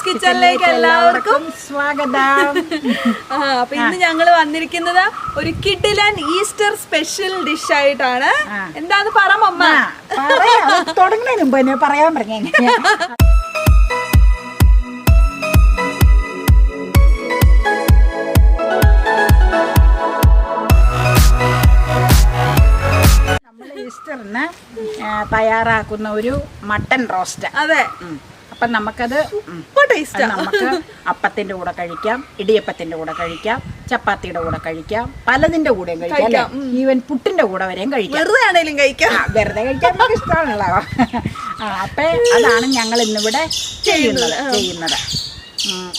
ഷീബാസ് കിച്ചണിലേക്ക് എല്ലാവർക്കും സ്വാഗതം. ആ അപ്പൊ ഇന്ന് ഞങ്ങൾ വന്നിരിക്കുന്നത് ഒരു കിഡിലൻ ഈസ്റ്റർ സ്പെഷ്യൽ ഡിഷ് ആയിട്ടാണ്. എന്താന്ന് പറ മമ്മ. തുടങ്ങുന്നതിന് മുമ്പ് എന്നെ പറയാൻ പറഞ്ഞേ. ഈസ്റ്ററിന് തയ്യാറാക്കുന്ന ഒരു മട്ടൻ റോസ്റ്റ്. അതെ. അപ്പം നമുക്കത് ടേസ്റ്റ്. നമുക്ക് അപ്പത്തിന്റെ കൂടെ കഴിക്കാം ഇടിയപ്പത്തിന്റെ കൂടെ കഴിക്കാം ചപ്പാത്തിയുടെ കൂടെ കഴിക്കാം പലതിന്റെ കൂടെയും കഴിക്കാം അല്ലേ? ഈവൻ പുട്ടിന്റെ കൂടെ വരെയും കഴിക്കാം. വെറുതെ ആണെങ്കിലും കഴിക്കാം. വെറുതെ കഴിക്കാൻ നമുക്ക് ഇഷ്ടമാണല്ലോ. അപ്പൊ അതാണ് ഞങ്ങൾ ഇന്നിവിടെ ചെയ്യുന്നത് ചെയ്യുന്നത്.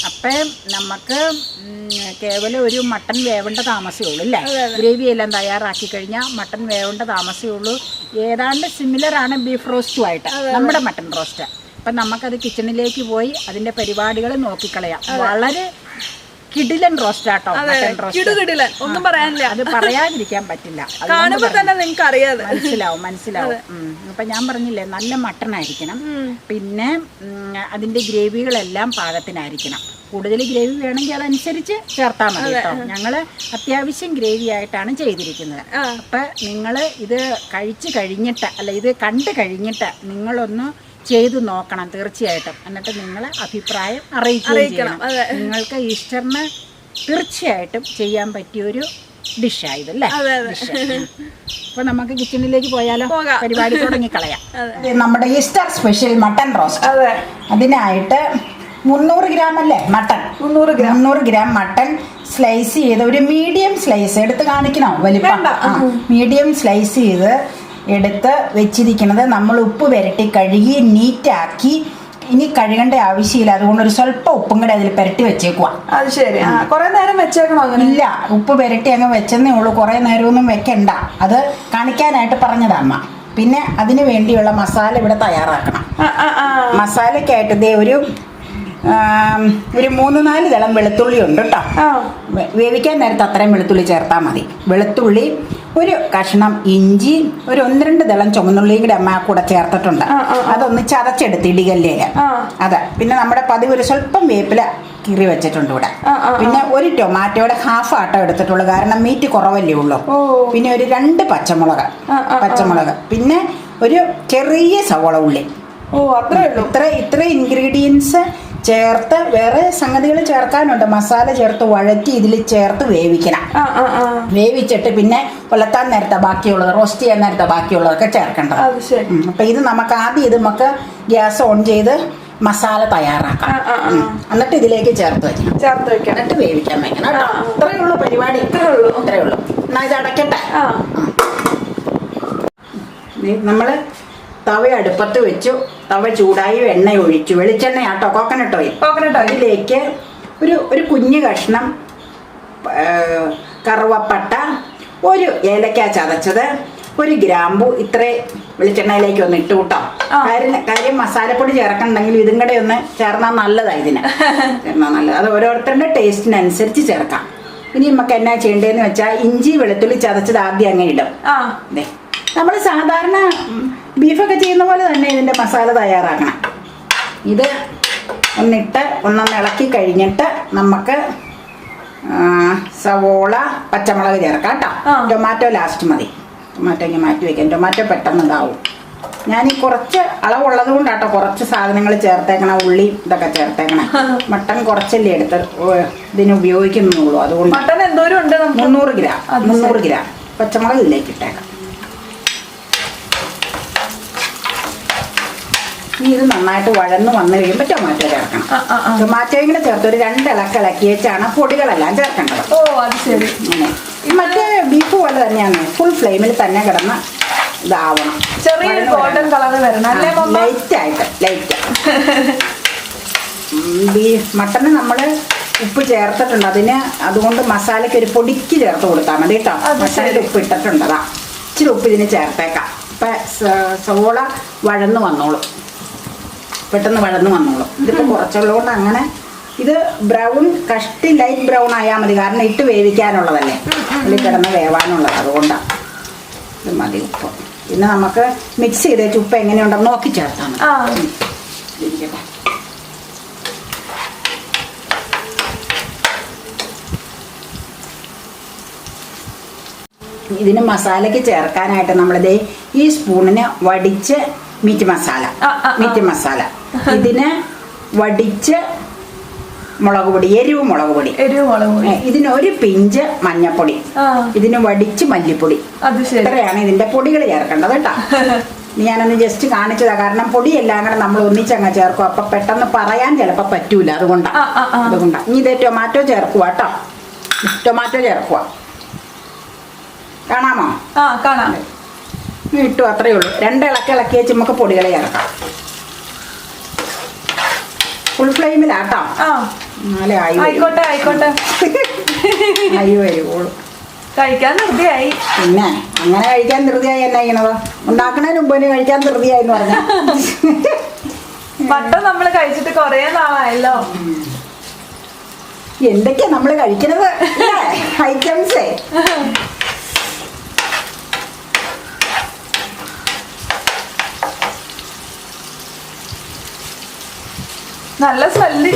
അപ്പം നമുക്ക് കേവലം ഒരു മട്ടൻ വേവേണ്ട താമസമേ ഉള്ളൂ അല്ലേ? ഗ്രേവി എല്ലാം തയ്യാറാക്കി കഴിഞ്ഞാൽ മട്ടൻ വേവേണ്ട താമസമേ ഉള്ളൂ. ഏതാണ്ട് സിമിലർ ആണ് ബീഫ് റോസ്റ്റുമായിട്ട് നമ്മുടെ മട്ടൻ റോസ്റ്റ്. അപ്പം നമുക്കത് കിച്ചണിലേക്ക് പോയി അതിന്റെ പരിപാടികൾ നോക്കിക്കളയാം. വളരെ കിടിലൻ റോസ്റ്റാട്ടോ കിടുകിടിലൻ. ഒന്നും പറയാനില്ല. അത് പറയാതിരിക്കാൻ പറ്റില്ല. കാണുമ്പോൾ കാണുമ്പോ തന്നെ നിങ്ങൾക്ക് അറിയാതെ മനസ്സിലാവും. മനസ്സിലാവും. അപ്പൊ ഞാൻ പറഞ്ഞില്ലേ നല്ല മട്ടൺ ആയിരിക്കണം പിന്നെ അതിന്റെ ഗ്രേവികളെല്ലാം പാകത്തിനായിരിക്കണം. കൂടുതൽ ഗ്രേവി വേണമെങ്കിൽ അതനുസരിച്ച് ചേർത്താൽ മതി കേട്ടോ. ഞങ്ങൾ അത്യാവശ്യം ഗ്രേവി ആയിട്ടാണ് ചെയ്തിരിക്കുന്നത്. അപ്പം നിങ്ങൾ ഇത് കഴിച്ച് കഴിഞ്ഞിട്ട് അല്ല ഇത് കണ്ട് കഴിഞ്ഞിട്ട് നിങ്ങളൊന്ന് ചെയ്തു നോക്കണം തീർച്ചയായിട്ടും. എന്നിട്ട് നിങ്ങളെ അഭിപ്രായം അറിയിക്കണം. നിങ്ങൾക്ക് ഈസ്റ്ററിന് തീർച്ചയായിട്ടും ചെയ്യാൻ പറ്റിയൊരു ഡിഷായതല്ലേ അപ്പൊ നമുക്ക് കിച്ചണിലേക്ക് പോയാലോ? പരിപാടി തുടങ്ങിക്കളയാം. നമ്മുടെ ഈസ്റ്റർ സ്പെഷ്യൽ മട്ടൺ റോസ്റ്റ്. അതെ. അതിനായിട്ട് മുന്നൂറ് ഗ്രാം അല്ലേ മട്ടൺ മുന്നൂറ് ഗ്രാം. മുന്നൂറ് ഗ്രാം മട്ടൺ സ്ലൈസ് ചെയ്ത് ഒരു മീഡിയം സ്ലൈസ് എടുത്ത് കാണിക്കണോ? വലിപ്പം. മീഡിയം സ്ലൈസ് ചെയ്ത് എടുത്ത് വെച്ചിരിക്കുന്നത് നമ്മൾ ഉപ്പ് പുരട്ടി കഴുകി നീറ്റാക്കി ഇനി കഴുകേണ്ട ആവശ്യമില്ല. അതുകൊണ്ട് ഒരു സ്വല്പം ഉപ്പും കൂടെ അതിൽ പുരട്ടി വെച്ചേക്കുക അത് ശരി. കുറെ നേരം വെച്ചേക്കണോ ഇല്ല. ഉപ്പ് പുരട്ടി അങ്ങ് വെച്ചെന്നേ ഉള്ളൂ. കുറെ നേരമൊന്നും വെക്കണ്ട. അത് കാണിക്കാനായിട്ട് പറഞ്ഞതമ്മ പിന്നെ അതിന് വേണ്ടിയുള്ള മസാല ഇവിടെ തയ്യാറാക്കണം. മസാലയ്ക്കായിട്ട് ദേ ഒരു ഒരു മൂന്ന് നാല് തളം വെളുത്തുള്ളി ഉണ്ട് കേട്ടോ. വേവിക്കാൻ നേരത്ത് അത്രയും വെളുത്തുള്ളി ചേർത്താൽ മതി. വെളുത്തുള്ളി ഒരു കഷ്ണം ഇഞ്ചി ഒരു ഒന്ന് രണ്ട് ദളം ചുമന്നുള്ളിയും കൂടെ അമ്മ കൂടെ ചേർത്തിട്ടുണ്ട്. അതൊന്ന് ചതച്ചെടുത്ത് ഇടികല്ലേൽ. അതെ. പിന്നെ നമ്മുടെ പതിവ് ഒരു സ്വല്പം വേപ്പില കീറി വെച്ചിട്ടുണ്ട് ഇവിടെ. പിന്നെ ഒരു ടൊമാറ്റോയുടെ ഹാഫ് ആട്ടം എടുത്തിട്ടുള്ളൂ. കാരണം മീറ്റ് കുറവല്ലേ ഉള്ളൂ. പിന്നെ ഒരു രണ്ട് പച്ചമുളക്. പച്ചമുളക്. പിന്നെ ഒരു ചെറിയ സവോള ഉള്ളി. ഓ അത്രേ ഉള്ളൂ. ഇത്ര ഇത്ര ഇൻഗ്രീഡിയൻസ് ചേർത്ത് വേറെ സംഗതികൾ ചേർക്കാനുണ്ട്. മസാല ചേർത്ത് വഴറ്റി ഇതിൽ ചേർത്ത് വേവിക്കണം. ആ ആ ആ. വേവിച്ചിട്ട് പിന്നെ കൊലത്താൻ നേരത്തെ ബാക്കിയുള്ളത് റോസ്റ്റ് ചെയ്യാൻ നേരത്തെ ബാക്കിയുള്ളതൊക്കെ ചേർക്കേണ്ടത്. അത് ശരി. ഉം. അപ്പൊ ഇത് നമുക്ക് ആദ്യം ഇത് നമുക്ക് ഗ്യാസ് ഓൺ ചെയ്ത് മസാല തയ്യാറാക്കാം. എന്നിട്ട് ഇതിലേക്ക് ചേർത്ത് വെക്കണം. ചേർത്ത് വെക്കണം. എന്നിട്ട് വേവിക്കാൻ വെക്കണം അത്രയേ ഉള്ളൂ പരിപാടി. ഇത്രയേ ഉള്ളൂ. ഇത്രയേ ഉള്ളൂ. എന്നാ ഇത് അടയ്ക്കട്ടെ? ആ. നമ്മൾ തവ അടുപ്പത്ത് വെച്ചു. തവ ചൂടായി എണ്ണ ഒഴിച്ചു. വെളിച്ചെണ്ണ ആട്ടോ കോക്കനട്ട് ഓയിൽ കോക്കനട്ട് ഓയിലിലേക്ക് ഒരു ഒരു കുഞ്ഞു കഷ്ണം കറുവപ്പട്ട ഒരു ഏലക്ക ചതച്ചത് ഒരു ഗ്രാമ്പു ഇത്രേ വെളിച്ചെണ്ണയിലേക്ക് ഒന്ന് ഇട്ട് കൂട്ടോ കാര്യം കാര്യം മസാലപ്പൊടി ചേർക്കണമെങ്കിൽ ഇതും കൂടെ ഒന്ന് ചേർന്നാൽ നല്ലതാണ് ഇതിന്. ചേർന്നാൽ നല്ലത്. അത് ഓരോരുത്തരുടെ ടേസ്റ്റിനനുസരിച്ച് ചേർക്കാം. ഇനി നമുക്ക് എന്നാ ചെയ്യേണ്ടതെന്ന് വെച്ചാൽ ഇഞ്ചി വെളുത്തുള്ളി ചതച്ചത് ആദ്യം അങ്ങനെ ഇടും. നമ്മൾ സാധാരണ ബീഫൊക്കെ ചെയ്യുന്ന പോലെ തന്നെ ഇതിന്റെ മസാല തയ്യാറാക്കണം. ഇത് ഒന്നിട്ട് ഒന്നൊന്ന് ഇളക്കി കഴിഞ്ഞിട്ട് നമുക്ക് സവോള പച്ചമുളക് ചേർക്കാം കേട്ടോ. ടൊമാറ്റോ ലാസ്റ്റ് മതി. ടൊമാറ്റോ ഇങ്ങനെ മാറ്റി വയ്ക്കാം ടൊമാറ്റോ പെട്ടെന്ന് ഇതാവും ഞാൻ ഈ കുറച്ച് അളവുള്ളത് കൊണ്ടാട്ടോ കുറച്ച് സാധനങ്ങൾ ചേർത്തേക്കണം ഉള്ളി ഇതൊക്കെ ചേർത്തേക്കണം. മട്ടൺ കുറച്ചല്ലേ എടുത്ത് ഇതിന് ഉപയോഗിക്കുന്നുള്ളൂ. അതുകൊണ്ട് മട്ടൺ എന്തോരം ഉണ്ട് മുന്നൂറ് ഗ്രാം മുന്നൂറ് ഗ്രാം. പച്ചമുളക് ഇതിലേക്ക് ഇട്ടേക്കാം. ഇനി ഇത് നന്നായിട്ട് വഴന്ന് വന്നു കഴിയുമ്പോൾ ടൊമാറ്റോ ചേർക്കണം. ടൊമാറ്റോയും കൂടെ ചേർത്ത് ഒരു രണ്ട് ഇളക്ക് ഇളക്കി വെച്ചാണ് പൊടികളെല്ലാം ചേർക്കേണ്ടത്. ഓ അത് ശരി. ഈ മറ്റേ ബീഫ് പോലെ തന്നെയാണ്. ഫുൾ ഫ്ലെയിമിൽ തന്നെ കിടന്ന് ഇതാവണം. ചെറിയൊരു ഗോൾഡൻ കളർ വരണം ലൈറ്റ് ആയിട്ട് ലൈറ്റ് ബീഫ് മട്ടന് നമ്മൾ ഉപ്പ് ചേർത്തിട്ടുണ്ട്. അതിന് അതുകൊണ്ട് മസാലയ്ക്ക് ഒരു പൊടിക്ക് ചേർത്ത് കൊടുത്താൽ മതി കേട്ടോ. മസാലയിൽ ഉപ്പ് ഇട്ടിട്ടുണ്ട്. അതാ ഇച്ചിരി ഉപ്പ് ഇതിന് ചേർത്തേക്കാം. ഇപ്പം സവോള വഴന്ന് വന്നോളൂ. പെട്ടെന്ന് വളർന്ന് വന്നോളും. ഇതിപ്പോൾ കുറച്ചുള്ളതുകൊണ്ട് അങ്ങനെ ഇത് ബ്രൗൺ കഷ്ടി ലൈറ്റ് ബ്രൗൺ ആയാൽ മതി. കാരണം ഇട്ട് വേവിക്കാനുള്ളതല്ലേ. ഉള്ളിൽ കിടന്ന് വേവാനുള്ളത്. അതുകൊണ്ടാണ് ഇത് മതി ഉപ്പ് പിന്നെ നമുക്ക് മിക്സ് ചെയ്തേച്ച് ഉപ്പ് എങ്ങനെയുണ്ടെന്ന് നോക്കി ചേർത്താണ് ഇതിന് മസാലയ്ക്ക് ചേർക്കാനായിട്ട് നമ്മളിത് ഈ സ്പൂണിന് വടിച്ച് മീറ്റ് മസാല. മീറ്റ് മസാല. ഇതിന് വടിച്ച് മുളക് പൊടി എരിവ് മുളക് പൊടി. എരിവ് മുളക് പൊടി. ഇതിന് ഒരു പിഞ്ച് മഞ്ഞപ്പൊടി. ഇതിന് വടിച്ച് മല്ലിപ്പൊടി. അത് ശരി. ഇത്രയാണ് ഇതിന്റെ പൊടികൾ ചേർക്കേണ്ടത് കേട്ടോ. ഞാനൊന്ന് ജസ്റ്റ് കാണിച്ചതാ. കാരണം പൊടിയെല്ലാം കൂടെ നമ്മൾ ഒന്നിച്ചങ്ങ് ചേർക്കും. അപ്പൊ പെട്ടെന്ന് പറയാൻ ചിലപ്പോ പറ്റൂല. അതുകൊണ്ടാണ്. അതുകൊണ്ടാണ് ഇനി ഇതേ ടൊമാറ്റോ ചേർക്കുക കേട്ടോ ടൊമാറ്റോ ചേർക്കുക കാണാമോ? ആ കാണാം. ഇട്ടു അത്രയേ ഉള്ളൂ. രണ്ട് ഇളക്കി ഇളക്കി വെച്ച് നമുക്ക് പൊടികൾ ചേർക്കാം. ഫുൾ ഫ്ലെയിമിലാട്ടോ. ആയിക്കോട്ടെ ആയിക്കോട്ടെ. ആയി വരുവുള്ളൂ കഴിക്കാൻ ധൃതിയായി പിന്നെ അങ്ങനെ കഴിക്കാൻ ധൃതിയായി എന്നാ ഇങ്ങനെ ഉണ്ടാക്കണതിന് മുമ്പ് തന്നെ കഴിക്കാൻ ധൃതിയായി എന്ന് പറഞ്ഞാൽ നമ്മൾ നമ്മൾ കഴിച്ചിട്ട് കൊറേ നാളായല്ലോ. എന്തൊക്കെയാ നമ്മൾ കഴിക്കണത്? ഐറ്റംസേ. നല്ല സ്മെല്ല്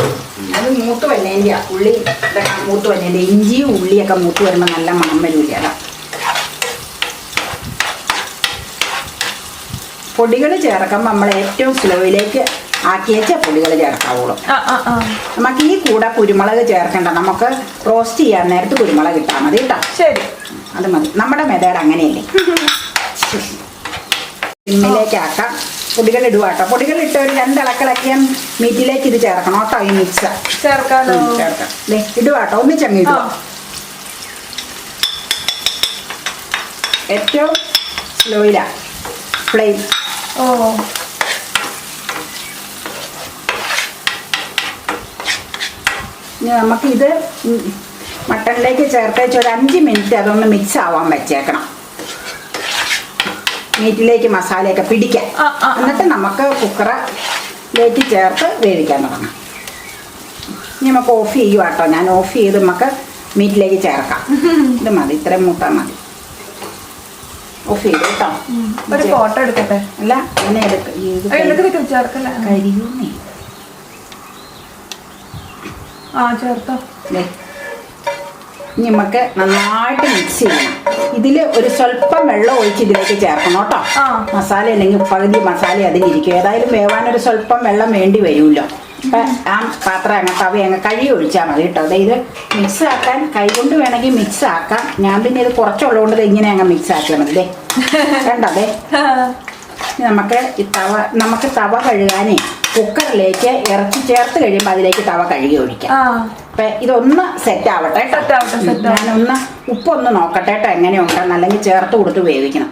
അത് മൂത്ത് വന്നതിന്റെ ഉള്ളി ഇതൊക്കെ മൂത്ത് വന്നതിന്റെ ഇഞ്ചിയും ഉള്ളിയൊക്കെ മൂത്ത് വരുമ്പോൾ നല്ല മണം വരില്ല പൊടികൾ ചേർക്കുമ്പോൾ നമ്മൾ ഏറ്റവും സ്ലോയിലേക്ക് ആക്കി വെച്ച പൊടികൾ ചേർക്കാവുള്ളൂ. ആ ആ ആ. നമുക്ക് ഈ കൂടെ കുരുമുളക് ചേർക്കണ്ട. നമുക്ക് റോസ്റ്റ് ചെയ്യാൻ നേരത്ത് കുരുമുളക് ഇട്ടാൽ മതി കേട്ടോ. ശരി. അത് മതി. നമ്മുടെ മെതേഡ് അങ്ങനെയല്ലേ. സിമ്മിലേക്ക് ആക്കാം. പൊടികൾ ഇടുക കേട്ടോ പൊടികൾ ഇട്ട് ഒരു രണ്ടിളക്കിളക്കിയ മീറ്റിലേക്ക് ഇത് ചേർക്കണം കേട്ടോ ഈ മിക്സ് ചേർക്കാലോ? ചേർക്കാം. ഇടുക കേട്ടോ ഒന്നിച്ചങ്ങ് ഇടുക ഏറ്റവും സ്ലോയിലാ ഫ്ലെയിം ഓ. ഇനി നമുക്കിത് മട്ടണിലേക്ക് ചേർത്തേച്ച് ഒരു അഞ്ച് മിനിറ്റ് അതൊന്ന് മിക്സ് ആവാൻ വെച്ചേക്കണം. മീറ്റിലേക്ക് മസാലയൊക്കെ പിടിക്കാം. എന്നിട്ട് നമുക്ക് കുക്കറിലേക്ക് ചേർത്ത് വേവിക്കാൻ തുടങ്ങാം. ഇനി നമുക്ക് ഓഫ് ചെയ്യുക കേട്ടോ ഞാൻ ഓഫ് ചെയ്ത് നമുക്ക് മീറ്റിലേക്ക് ചേർക്കാം. ഇത് മതി ഇത്രയും മൂത്താൽ മതി. ഓഫ് ചെയ്തു കേട്ടോ. ഒരു ഫോട്ടോ എടുക്കട്ടെ? അല്ല എന്നെ എടുക്കും. ചേർക്കല്ല. കരിയൂന്നേ ആ ചേർത്തോ. ഇനി നമുക്ക് നന്നായിട്ട് മിക്സ് ചെയ്യണം. ഇതിൽ ഒരു സ്വല്പം വെള്ളം ഒഴിച്ച് ഇതിലേക്ക് ചേർക്കണം കേട്ടോ. മസാല അല്ലെങ്കിൽ പകുതി മസാല അതിലിരിക്കും ഏതായാലും വേവാൻ ഒരു സ്വല്പം വെള്ളം വേണ്ടി വരുമല്ലോ. അപ്പൊ ആ പാത്രം അങ്ങ് തവി അങ്ങ് കഴുകി ഒഴിച്ചാൽ മതി കേട്ടോ. അതായത് മിക്സ് ആക്കാൻ കൈ കൊണ്ട് വേണമെങ്കിൽ മിക്സ് ആക്കാം. ഞാൻ പിന്നെ ഇത് കുറച്ചുള്ളതുകൊണ്ട് കൊണ്ട് ഇങ്ങനെ അങ്ങ് മിക്സ് ആക്കിയാൽ മതി ദേ. കണ്ടോ അതെ നമുക്ക് ഈ തവ നമുക്ക് തവ കഴുകാനേ കുക്കറിലേക്ക് ഇറച്ചി ചേർത്ത് കഴിയുമ്പോൾ അതിലേക്ക് തവ കഴുകി ഒഴിക്കാം. അപ്പൊ ഇതൊന്ന് സെറ്റ് ആവട്ടെ. Set ആവട്ടെ. ഞാനൊന്ന് ഉപ്പൊന്ന് നോക്കട്ടെ കേട്ടോ എങ്ങനെയുണ്ടെന്ന്. അല്ലെങ്കിൽ ചേർത്ത് കൊടുത്ത് വേവിക്കണം.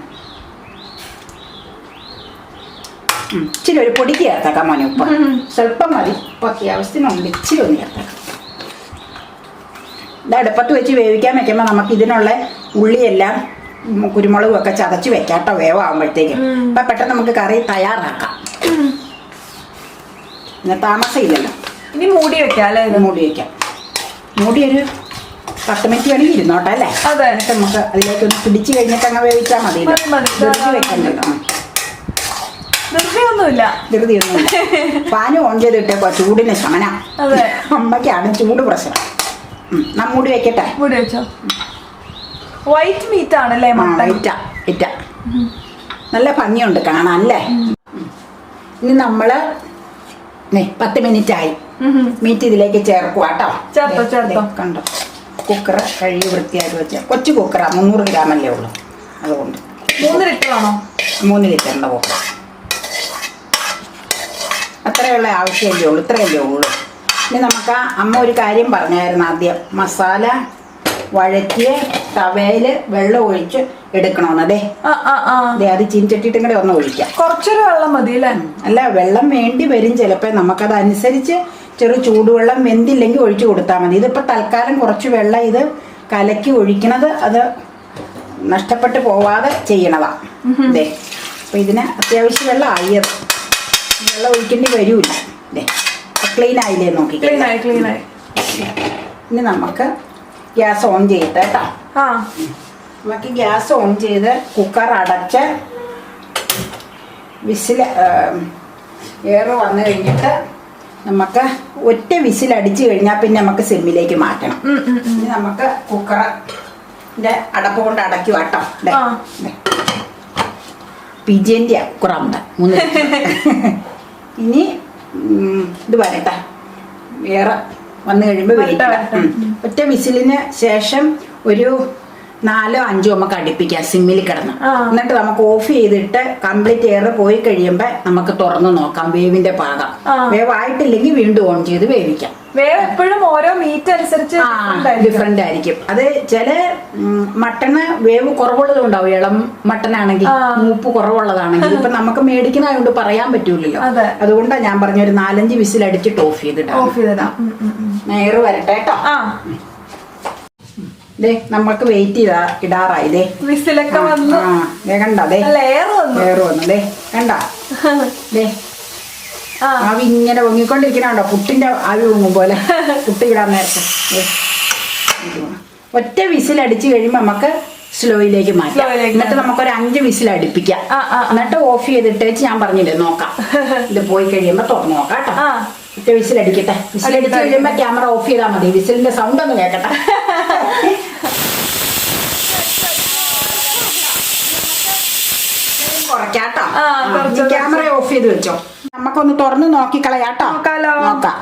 ഇച്ചിരി ഒരു പൊടിക്ക് ചേർത്തേക്കാം മോനെ ഉപ്പ്. സ്വല്പം മതി. ഉപ്പൊക്കെ അത്യാവശ്യത്തിനുണ്ട് ഇച്ചിരി ഒന്ന് ചേർത്തേക്കാം. ഇത് അടുപ്പത്ത് വെച്ച് വേവിക്കാൻ വെക്കുമ്പോൾ നമുക്ക് ഇതിനുള്ള ഉള്ളിയെല്ലാം കുരുമുളകും ഒക്കെ ചതച്ച് വെക്കാട്ടോ വേവാകുമ്പോഴത്തേക്കും. അപ്പൊ അപ്പം പെട്ടെന്ന് നമുക്ക് കറി തയ്യാറാക്കാം. പിന്നെ താമസമില്ലല്ലോ. ഇനി മൂടി വെക്കാം അല്ലേ മൂടി വയ്ക്കാം മൂടി ഒരു പത്ത് മിനിറ്റ് വേണമെങ്കിൽ ഇരുന്നോട്ടെ അല്ലേ? അതെ. എന്നിട്ട് നമുക്ക് അതിലേക്ക് ഒന്ന് പിടിച്ച് കഴിഞ്ഞിട്ട് അങ്ങ് വേവിച്ചാൽ മതി. ധൃതി വെക്കണ്ടല്ലോ ധൃതിയൊന്നുമില്ല. ധൃതിയൊന്നുമില്ല. പാന് ഓൺ ചെയ്തിട്ടേക്കോ ചൂടിന് ശമന. അതെ. അമ്മയ്ക്കാണ് ചൂട് പ്രശ്നം. നാ മൂടി വെക്കട്ടെ. മൂടി വെച്ചോ. വൈറ്റ് മീറ്റ് ആണല്ലേ ആ ഇറ്റ നല്ല ഭംഗിയുണ്ട് കാണാൻ അല്ലേ? ഇനി നമ്മൾ പത്ത് മിനിറ്റ് ആയി. മീറ്റ് ഇതിലേക്ക് ചേർക്കുക കേട്ടോ ചേർത്തോ, ചേർത്തോ. കണ്ടോ? കുക്കർ കഴുകി വൃത്തിയായിട്ട് വെച്ച. കൊച്ചു കുക്കറാ മുന്നൂറ് ഗ്രാമല്ലേ ഉള്ളൂ. അതുകൊണ്ട്. മൂന്ന് ലിറ്ററാണോ? മൂന്ന് ലിറ്ററിന്റെ കുക്കർ അത്രയുള്ള ആവശ്യമല്ലേ ഉള്ളൂ ഇത്രയല്ലേ ഉള്ളൂ. ഇനി നമുക്ക് ആ അമ്മ ഒരു കാര്യം പറഞ്ഞായിരുന്നു ആദ്യം. മസാല വഴറ്റിയ തവയിൽ വെള്ളം ഒഴിച്ച് എടുക്കണമെന്ന് അതെ അതെ അത് ചീൻചട്ടിയിട്ടും കൂടെ ഒന്ന് ഒഴിക്കാം. കുറച്ചൊരു വെള്ളം മതി അല്ലേ വെള്ളം വേണ്ടി വരും ചിലപ്പോൾ നമുക്കത് അനുസരിച്ച് ചെറു ചൂടുവെള്ളം വെന്തില്ലെങ്കിൽ ഒഴിച്ചു കൊടുത്താൽ മതി. ഇതിപ്പോൾ തൽക്കാലം കുറച്ച് വെള്ളം ഇത് കലക്കി ഒഴിക്കണത് അത് നഷ്ടപ്പെട്ടു പോവാതെ ചെയ്യണതാ. അതെ അപ്പം ഇതിന് അത്യാവശ്യം വെള്ളം ആയത്. വെള്ളം ഒഴിക്കേണ്ടി വരൂല അതെ ക്ലീൻ ആയില്ലേ നോക്കി ക്ലീൻ ആയി ക്ലീൻ ആയി. ഇനി നമുക്ക് ഗ്യാസ് ഓൺ ചെയ്തിട്ട് കേട്ടോ. ആ. നമുക്ക് ഗ്യാസ് ഓൺ ചെയ്ത് കുക്കർ അടച്ച് വിസിൽ എയർ വന്നു കഴിഞ്ഞിട്ട് നമുക്ക് ഒറ്റ വിസിൽ അടിച്ചു കഴിഞ്ഞാൽ പിന്നെ നമുക്ക് സിമ്മിലേക്ക് മാറ്റണം. ഇനി നമുക്ക് കുക്കറിന്റെ അടപ്പ് കൊണ്ട് അടക്കി വാട്ടോ പിജേന്റെ കുറാമുണ്ട് മൂന്ന് ഇനി ഇത് വരട്ടെ വേറെ വന്നു കഴിയുമ്പോൾ വെയിറ്റ് ഒറ്റ വിസിലിന് ശേഷം ഒരു നാലോ അഞ്ചോ നമുക്ക് അടുപ്പിക്കാം സിമ്മിൽ കിടന്ന്. എന്നിട്ട് നമുക്ക് ഓഫ് ചെയ്തിട്ട് കംപ്ലീറ്റ് എയർ പോയി കഴിയുമ്പോൾ നമുക്ക് തുറന്നു നോക്കാം വേവിന്റെ പാകം. വേവ് വേവായിട്ടില്ലെങ്കിൽ വീണ്ടും ഓൺ ചെയ്ത് വേവിക്കാം. വേവ് എപ്പോഴും ഓരോ മീറ്റ് അനുസരിച്ച്. ഡിഫറെന്റ് ആയിരിക്കും. അത് ചില മട്ടണ് വേവ് കുറവുള്ളതുണ്ടാവും ഇളം മട്ടൺ ആണെങ്കിൽ മൂപ്പ് കുറവുള്ളതാണെങ്കിൽ. ഇപ്പൊ നമുക്ക് മേടിക്കുന്നതുകൊണ്ട് പറയാൻ പറ്റൂലല്ലോ. അതെ. അതുകൊണ്ടാണ് ഞാൻ പറഞ്ഞ ഒരു നാലഞ്ച് വിസിൽ അടിച്ചിട്ട് ഓഫ് ചെയ്തിട്ടാണ് ഓഫ് ചെയ്തിടാം. നേർ. വരട്ടെ കേട്ടോ. ആ. ദേ വെയിറ്റ് ചെയ്താ ഇടാറായി ദേ. വിസിലൊക്കെ വന്നു. ആ ദേ കണ്ട ദേ. ലെയർ വന്നു. ലെയർ വന്നു ദേ കണ്ട. ദേ. ആവി ഇങ്ങനെ പൊങ്ങിക്കൊണ്ടിരിക്കണോ പുട്ടിന്റെ ആവി പൊങ്ങും പോലെ. പുട്ട് ഇടാൻ നേരത്തെ. ഒറ്റ വിസിൽ അടിച്ചു കഴിയുമ്പോൾ നമുക്ക് സ്ലോയിലേക്ക് മാറ്റാം. എന്നിട്ട് നമുക്ക് ഒരു അഞ്ച് വിസിൽ അടുപ്പിക്കാം. എന്നിട്ട് ഓഫ് ചെയ്തിട്ട് ഞാൻ പറഞ്ഞില്ലേ നോക്കാം. ഇത് പോയി കഴിയുമ്പോ തുറന്നു നോക്കാം കേട്ടോ. ഒറ്റ വിസിൽ അടിക്കട്ടെ. വിസിൽ അടിച്ചു കഴിയുമ്പോ ക്യാമറ ഓഫ് ചെയ്താൽ മതി. വിസിലിന്റെ സൗണ്ട് ഒന്ന് കേൾക്കട്ടെ കുറയ്ക്കാട്ടോ. ക്യാമറ ഓഫ് ചെയ്ത് വെച്ചോ. നമുക്കൊന്ന് തുറന്ന് നോക്കിക്കളയാട്ടോ. നോക്കാം.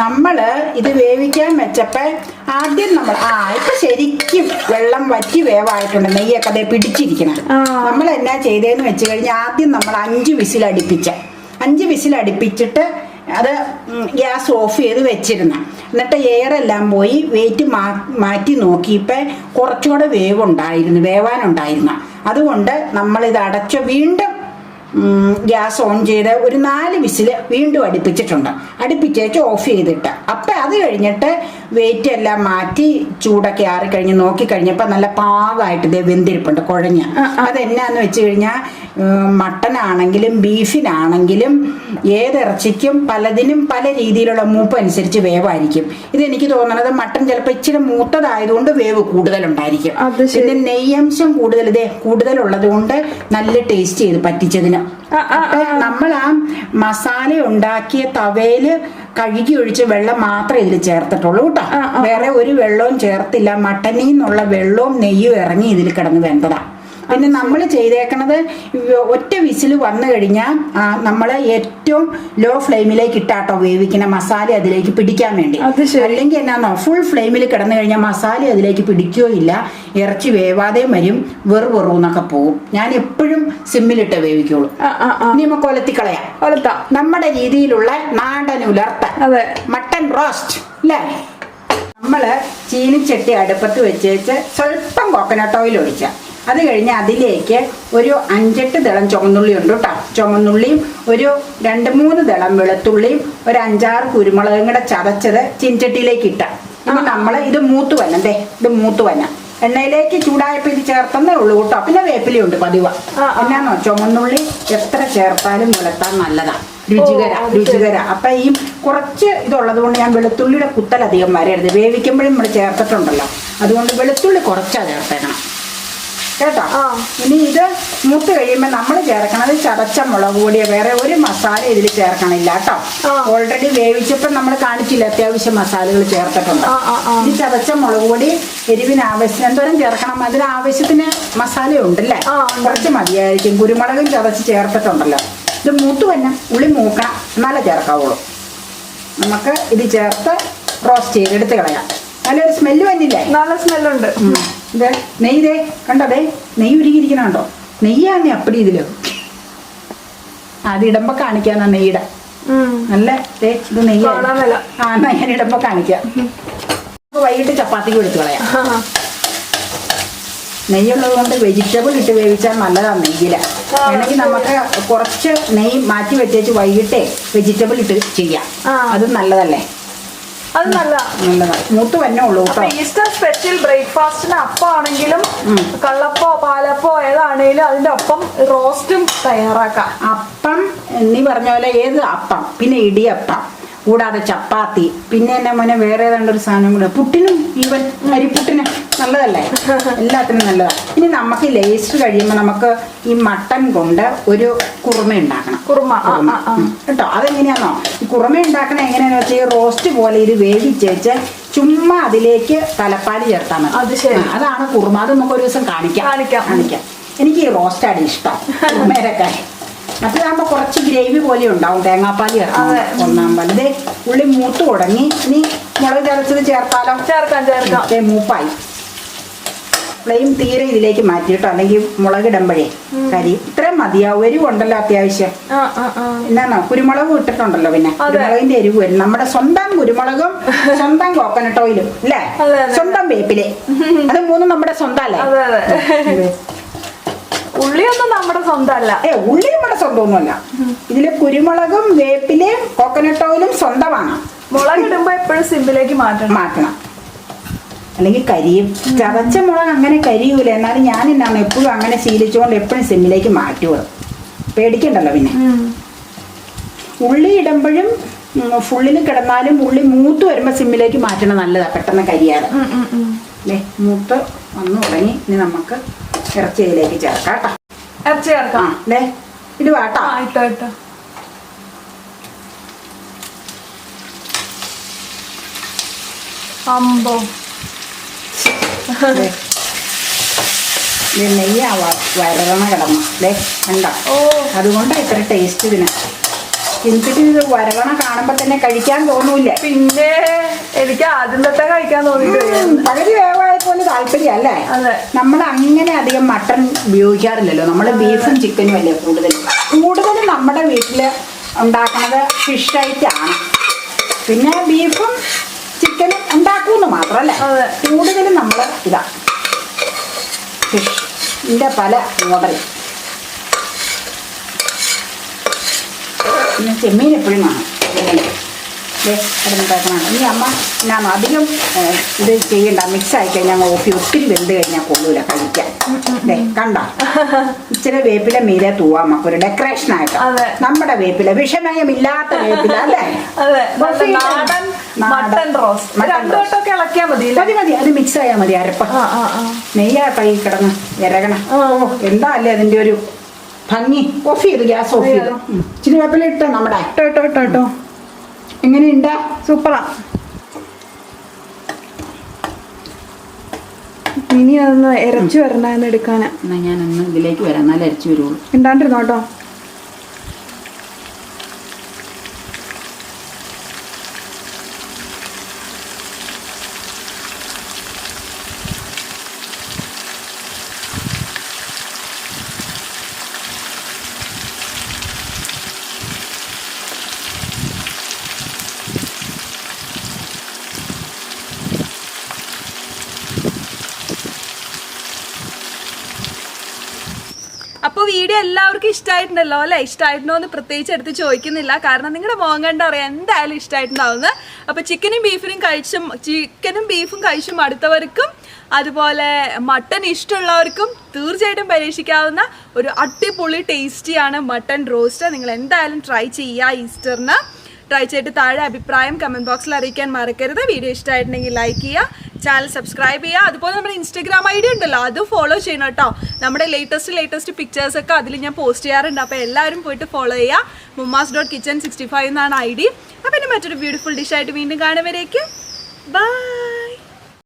നമ്മൾ ഇത് വേവിക്കാൻ വെച്ചപ്പോ ആദ്യം നമ്മൾ ആ ഇപ്പൊ ശരിക്കും വെള്ളം വറ്റി വേവായിട്ടുണ്ട്. നെയ്യൊക്കെ അതേ പിടിച്ചിരിക്കണം നമ്മൾ എന്നാ ചെയ്തേന്ന് വെച്ച് കഴിഞ്ഞാൽ ആദ്യം നമ്മൾ അഞ്ച് വിസിൽ അടുപ്പിച്ച അഞ്ച് വിസിൽ അടുപ്പിച്ചിട്ട് അത് ഗ്യാസ് ഓഫ് ചെയ്ത് വെച്ചിരുന്ന. എന്നിട്ട് എയറെല്ലാം പോയി വെയിറ്റ് മാ മാറ്റി നോക്കിയപ്പോൾ കുറച്ചുകൂടെ വേവ് ഉണ്ടായിരുന്നു വേവാനുണ്ടായിരുന്നു. അതുകൊണ്ട് നമ്മളിത് അടച്ച് വീണ്ടും ഗ്യാസ് ഓൺ ചെയ്ത് ഒരു നാല് വിസിൽ വീണ്ടും അടുപ്പിച്ചിട്ടുണ്ട്. അടുപ്പിച്ചേച്ച് ഓഫ് ചെയ്തിട്ട്. അപ്പം അത് കഴിഞ്ഞിട്ട് വെയിറ്റ് എല്ലാം മാറ്റി ചൂടൊക്കെ ആറി കഴിഞ്ഞ് നോക്കി കഴിഞ്ഞപ്പോൾ നല്ല പാകമായിട്ട് ഇതേ വെന്തിരിപ്പുണ്ട് കുഴഞ്ഞ്. അതെന്നാന്ന് വെച്ച് കഴിഞ്ഞാൽ മട്ടനാണെങ്കിലും ബീഫിനാണെങ്കിലും ഏതിറച്ചിക്കും പലതിനും പല രീതിയിലുള്ള മൂപ്പ് അനുസരിച്ച് വേവായിരിക്കും. ഇതെനിക്ക് തോന്നുന്നത് മട്ടൻ ചിലപ്പോൾ ഇച്ചിരി മൂത്തതായതുകൊണ്ട് വേവ് കൂടുതലുണ്ടായിരിക്കും. ഉണ്ടായിരിക്കും പിന്നെ നെയ്യംശം കൂടുതൽ ഇതേ കൂടുതലുള്ളത് കൊണ്ട് നല്ല ടേസ്റ്റ് ചെയ്ത് പറ്റിച്ചതിന്. നമ്മൾ ആ മസാല ഉണ്ടാക്കിയ തവയിൽ കഴുകി ഒഴിച്ച വെള്ളം മാത്രമേ ഇതിൽ ചേർത്തിട്ടുള്ളൂ കേട്ടോ. വേറെ ഒരു വെള്ളവും ചേർത്തില്ല. മട്ടനിന്നുള്ള വെള്ളവും നെയ്യും ഇറങ്ങി ഇതിൽ കിടന്ന് വെന്തതാ. പിന്നെ നമ്മൾ ചെയ്തേക്കണത് ഒറ്റ വിസിൽ വന്നു കഴിഞ്ഞാൽ നമ്മൾ ഏറ്റവും ലോ ഫ്ലെയിമിലേക്ക് ഇട്ടാട്ടോ വേവിക്കുന്ന മസാല അതിലേക്ക് പിടിക്കാൻ വേണ്ടി. അല്ലെങ്കിൽ എന്നാന്നോ ഫുൾ ഫ്ലെയിമിൽ കിടന്നു കഴിഞ്ഞാൽ മസാല അതിലേക്ക് പിടിക്കുകയോ ഇല്ല ഇറച്ചി വേവാതെയും വരും വെറു വെറുന്നൊക്കെ പോകും ഞാൻ എപ്പോഴും സിമ്മിലിട്ട് വേവിക്കുള്ളൂ. ഇനി നമുക്ക് ഒലത്തിക്കളയാം. കൊലത്താ നമ്മുടെ രീതിയിലുള്ള നാടൻ ഉലർത്ത അതെ. മട്ടൻ റോസ്റ്റ് അല്ലേ? നമ്മൾ ചീനിച്ചട്ടി അടുപ്പത്ത് വെച്ചേച്ച് സ്വല്പം കോക്കനട്ട് ഓയിൽ ഒഴിച്ച. അത് കഴിഞ്ഞ് അതിലേക്ക് ഒരു അഞ്ചെട്ട് ദളം ചുമന്നുള്ളി ഉണ്ട് കേട്ടോ ചുമന്നുള്ളിയും ഒരു രണ്ട് മൂന്ന് ദളം വെളുത്തുള്ളിയും ഒരു അഞ്ചാറ് കുരുമുളകും കൂടെ ചതച്ചത് ചിൻചട്ടിയിലേക്ക് ഇട്ട. അപ്പം നമ്മൾ ഇത് മൂത്ത് വരണം ദേ ഇത് മൂത്ത് വരണം എണ്ണയിലേക്ക് ചൂടായപ്പോൾ ഇത് ചേർത്തെന്നേ ഉള്ളൂ കേട്ടോ പിന്നെ വേപ്പിലയുണ്ട് പതിവ്. എന്നാന്നോ ചുമന്നുള്ളി എത്ര ചേർത്താലും വെളുത്താൻ നല്ലതാ. രുചികര. രുചികര. അപ്പൊ ഈ കുറച്ച് ഇതുള്ളത് കൊണ്ട് ഞാൻ വെളുത്തുള്ളിയുടെ കുത്തലധികം വരരുത്. വേവിക്കുമ്പോഴും നമ്മൾ ചേർത്തിട്ടുണ്ടല്ലോ. അതുകൊണ്ട് വെളുത്തുള്ളി കുറച്ചാ ചേർത്തേക്കണം. കേട്ടോ? ഇനി ഇത് മുത്ത് കഴിയുമ്പോൾ നമ്മൾ ചേർക്കണത് ചടച്ച മുളക് പൊടിയ. വേറെ ഒരു മസാല ഇതിൽ ചേർക്കണില്ല കേട്ടോ. ഓൾറെഡി വേവിച്ചപ്പോൾ നമ്മൾ കാണിച്ചില്ല അത്യാവശ്യം മസാലകൾ ചേർത്തിട്ടുണ്ട്. ഈ ചതച്ച മുളക് പൊടി എരിവിന് ആവശ്യം എന്തോരം ചേർക്കണം? അതിന് ആവശ്യത്തിന് മസാല ഉണ്ടല്ലേ? കുറച്ച് മതിയായിരിക്കും. കുരുമുളകും ചതച്ച് ചേർത്തിട്ടുണ്ടല്ലോ. ഇത് മൂത്ത് തന്നെ ഉള്ളി മൂക്കണം. എന്നാലേ ചേർക്കാവുള്ളൂ. നമുക്ക് ഇത് ചേർത്ത് റോസ്റ്റ് ചെയ്ത് എടുത്ത് കളയാം. നല്ലൊരു സ്മെല്ല് വന്നില്ലേ? നല്ല സ്മെല്ലുണ്ട് ഇതേ നെയ് നെയ്യ് ദേ കണ്ടോ ദേ നെയ്യ് ഉരുകിയിരിക്കണുണ്ടോ? നെയ്യാണ് അപ്പടി ഇതിൽ. അത് ഇടുമ്പോ കാണിക്കാന്നാ നെയ്യുടെ. നല്ല ഇത് നെയ്യ്. ആ എന്നാ ഞാൻ ഇടുമ്പോ കാണിക്കാം. വൈകിട്ട് ചപ്പാത്തിക്ക് എടുത്തു കളയാ. നെയ്യുള്ളത് കൊണ്ട് വെജിറ്റബിൾ ഇട്ട് വേവിച്ചാൽ നല്ലതാണ് നെയ്യിൽ. അല്ലെങ്കിൽ വേണമെങ്കിൽ നമുക്ക് കുറച്ച് നെയ്യ് മാറ്റി വെച്ചേച്ച് വൈകിട്ടേ വെജിറ്റബിൾ ഇട്ട് ചെയ്യാം. അത് നല്ലതല്ലേ? അത് നല്ല നല്ലതാണ് മൂത്ത് തന്നെ ഉള്ളൂ കേട്ടോ. ഈസ്റ്റർ സ്പെഷ്യൽ ബ്രേക്ക്ഫാസ്റ്റിന് അപ്പാണെങ്കിലും കള്ളപ്പോ പാലപ്പോ ഏതാണെങ്കിലും അതിന്റെ ഒപ്പം റോസ്റ്റും തയ്യാറാക്കാം. അപ്പം നീ പറഞ്ഞ പോലെ ഏത് അപ്പം? പിന്നെ ഇടിയപ്പം. കൂടാതെ ചപ്പാത്തി. പിന്നെ എന്നെ മോനെ വേറെ ഏതാണ്ടൊരു സാധനം കൂടെ. പുട്ടിനും ഈവൻ അരിപ്പുട്ടിന് നല്ലതല്ലേ? എല്ലാത്തിനും നല്ലതാണ് ഇനി നമുക്ക് ലേസ്റ്റ് കഴിയുമ്പോൾ നമുക്ക് ഈ മട്ടൻ കൊണ്ട് ഒരു കുറുമ ഉണ്ടാക്കണം. കുറുമ. കേട്ടോ? അതെങ്ങനെയാണോ ഈ കുറുമ ഉണ്ടാക്കണ എങ്ങനെയാണെന്ന് വെച്ചാൽ ഈ റോസ്റ്റ് പോലെ ഇത് വേവിച്ചേച്ച് ചുമ്മാ അതിലേക്ക് തലപ്പാലി ചേർത്താൽ മതി. അത് ശരി. അതാണ് കുറുമ. അത് നമുക്ക് ഒരു ദിവസം കാണിക്കാം. കാണിക്കാം. കാണിക്കാം. എനിക്ക് ഈ റോസ്റ്റാണ് ഇഷ്ടം. കുറുമേരക്കായ മറ്റേതാകുമ്പോൾ കുറച്ച് ഗ്രേവി പോലെ ഉണ്ടാവും. തേങ്ങാപ്പാൽ ചേർക്കണം ഒന്നാം പാൽ. ദേ ഉള്ളി മൂത്ത് തുടങ്ങി. ഇനി മുളക് ചതച്ചത് ചേർത്താലോ? ചേർക്കാം ചേർക്കാം. മൂപ്പായി. ഫ്ലെയിം തീരെ ഇതിലേക്ക് മാറ്റിയിട്ടോ? അല്ലെങ്കിൽ മുളക് മുളകിടുമ്പോഴേ കരി. ഇത്രയും മതിയാവും. എരിവ് ഉണ്ടല്ലോ അത്യാവശ്യം. എന്നാന്നോ? കുരുമുളക് ഇട്ടിട്ടുണ്ടല്ലോ പിന്നെ. കുരുമുളകിന്റെ എരിവ് വരും. നമ്മുടെ സ്വന്തം കുരുമുളകും സ്വന്തം കോക്കനട്ട് ഓയിലും അല്ലേ. സ്വന്തം വേപ്പിലെ. അത് മൂന്നും നമ്മുടെ സ്വന്തം അല്ലേ? ഉള്ളിയൊന്നും നമ്മുടെ സ്വന്തമല്ല. ഏ ഉള്ളി നമ്മുടെ സ്വന്തമൊന്നുമല്ല. ഇതിൽ കുരുമുളകും വേപ്പിലയും കോക്കനട്ട് ഓയിലും സ്വന്തമാണ്. മുളകിടുമ്പോ എപ്പോഴും സിമ്പിലേക്ക് മാറ്റണം. മാറ്റണം. അല്ലെങ്കിൽ കരിയും. ചതച്ച മുളക് അങ്ങനെ കരിയൂല. എന്നാലും ഞാൻ എന്നാണ് എപ്പോഴും അങ്ങനെ ശീലിച്ചുകൊണ്ട് എപ്പോഴും സിമ്മിലേക്ക് മാറ്റുക. പേടിക്കണ്ടല്ലോ പിന്നെ. ഉള്ളി ഇടുമ്പോഴും ഫുള്ളിൽ കിടന്നാലും ഉള്ളി മൂത്ത് വരുമ്പോൾ സിമ്മിലേക്ക് മാറ്റണം നല്ലതാ. പെട്ടെന്ന് കരിയാതെ. മൂത്ത് വന്നു തുടങ്ങി. ഇനി നമുക്ക് ഇറച്ചി ഇതിലേക്ക് ചേർക്കാം കേട്ടോ. ഇറച്ചി ചേർക്കാം. അല്ലേ ഇത് വാട്ടാ. ഇട്ടോ ഇട്ടോ. അമ്പോ. നെയ്യാ വരളണ കിടന്നു. അല്ലേ കണ്ടോ? ഓ. അതുകൊണ്ടാണ് ഇത്ര ടേസ്റ്റ് ഇതിന്. എനിക്കിട്ട് ഇത് വരളണ കാണുമ്പോൾ തന്നെ കഴിക്കാൻ തോന്നൂല്ലേ. പിന്നെ എനിക്ക് ആദ്യം തൊട്ടേ കഴിക്കാൻ തോന്നിയിട്ട് ഉം, പകുതി പോലെ താല്പര്യം അല്ലേ? നമ്മൾ അങ്ങനെ അധികം മട്ടൺ ഉപയോഗിക്കാറില്ലല്ലോ. നമ്മൾ ബീഫും ചിക്കനും അല്ലേ കൂടുതൽ കൂടുതലും നമ്മുടെ വീട്ടിൽ ഉണ്ടാക്കുന്നത് ഫിഷ് ആണ്. പിന്നെ ബീഫും ചിക്കനും ഉണ്ടാക്കുമെന്ന് മാത്രമല്ലേ കൂടുതലും നമ്മൾ ഇതാ. ഫിഷ് ഇതിന്റെ പല മോഡൽ പിന്നെ ചെമ്മീൻ എപ്പോഴും കാണും. കിടന്നിട്ടേക്കണതാണ്. ഇനി അമ്മ ഞാൻ അധികം ഇത് ചെയ്യണ്ട. മിക്സ് ആയി കഴിഞ്ഞാൽ ഓഫി ഒത്തിരി വെന്ത് കഴിഞ്ഞാൽ കൊള്ളൂല കഴിക്കാൻ. ദേ കണ്ട? ഇച്ചിരി വേപ്പില മീതെ തൂവാം ഒരു ഡെക്കറേഷൻ ആയിട്ട്. നമ്മുടെ വേപ്പില വിഷമയമില്ലാത്ത വേപ്പില അല്ലേ. Mutton roast. മട്ടൻ രണ്ടു റോസ്റ്റ്. വട്ടമൊക്കെ ഇളക്കിയാൽ മതി അല്ലേ മതി മതി. അത് മിക്സ് ആയാൽ മതി അരപ്പ. നെയ്യാ കൈ കിടന്ന് ഇരകണം. ഓ എന്താ അല്ലേ അതിന്റെ ഒരു ഭംഗി? ഓഫ് ചെയ്ത് ഗ്യാസ് ഓഫ് ചെയ്തു. ഇച്ചിരി വേപ്പില ഇട്ടോ നമ്മുടെ. ഇട്ടോ ഇട്ടോ ഇട്ടോ ഇട്ടോ. എങ്ങനെയുണ്ട്? സൂപ്പറാ. ഇനി അതൊന്ന് വരണന്ന് എടുക്കാനാ. എന്നാ ഞാൻ ഒന്ന് ഇതിലേക്ക് വരാം. എന്നാലേ ഇരച്ചു വരുള്ളൂ. ഉണ്ടാണ്ടിരുന്നോ കേട്ടോ അപ്പോൾ വീഡിയോ എല്ലാവർക്കും ഇഷ്ടമായിട്ടുണ്ടല്ലോ അല്ലേ? ഇഷ്ടമായിട്ടുണ്ടോ എന്ന് പ്രത്യേകിച്ച് എടുത്ത് ചോദിക്കുന്നില്ല. കാരണം നിങ്ങളുടെ മോൻ കണ്ടറിയാം എന്തായാലും ഇഷ്ടമായിട്ടുണ്ടാവുന്നത് അപ്പോൾ ചിക്കനും ബീഫിനും കഴിച്ചും ചിക്കനും ബീഫും കഴിച്ചും അടുത്തവർക്കും അതുപോലെ മട്ടൺ ഇഷ്ടമുള്ളവർക്കും തീർച്ചയായിട്ടും പരീക്ഷിക്കാവുന്ന ഒരു അടിപൊളി ടേസ്റ്റിയാണ് മട്ടൺ റോസ്റ്റ്. നിങ്ങൾ എന്തായാലും ട്രൈ ചെയ്യുക ഈസ്റ്ററിന്. ട്രൈ ചെയ്തിട്ട് താഴെ അഭിപ്രായം കമന്റ് ബോക്സിൽ അറിയിക്കാൻ മറക്കരുത്. വീഡിയോ ഇഷ്ടമായിട്ടുണ്ടെങ്കിൽ ലൈക്ക് ചെയ്യുക. ചാനൽ സബ്സ്ക്രൈബ് ചെയ്യുക. അതുപോലെ നമ്മുടെ ഇൻസ്റ്റാഗ്രാം ഐ ഡി ഉണ്ടല്ലോ അത് ഫോളോ ചെയ്യണം കേട്ടോ. നമ്മുടെ ലേറ്റസ്റ്റ് ലേറ്റസ്റ്റ് പിക്ചേഴ്സ് ഒക്കെ അതിൽ ഞാൻ പോസ്റ്റ് ചെയ്യാറുണ്ട്. അപ്പോൾ എല്ലാവരും പോയിട്ട് ഫോളോ ചെയ്യുക. Mumma's dot kitchen sixty five എന്നാണ് ഐ ഡി. അപ്പം ഇനി മറ്റൊരു ബ്യൂട്ടിഫുൾ ഡിഷായിട്ട് വീണ്ടും കാണുവരേക്കും ബൈ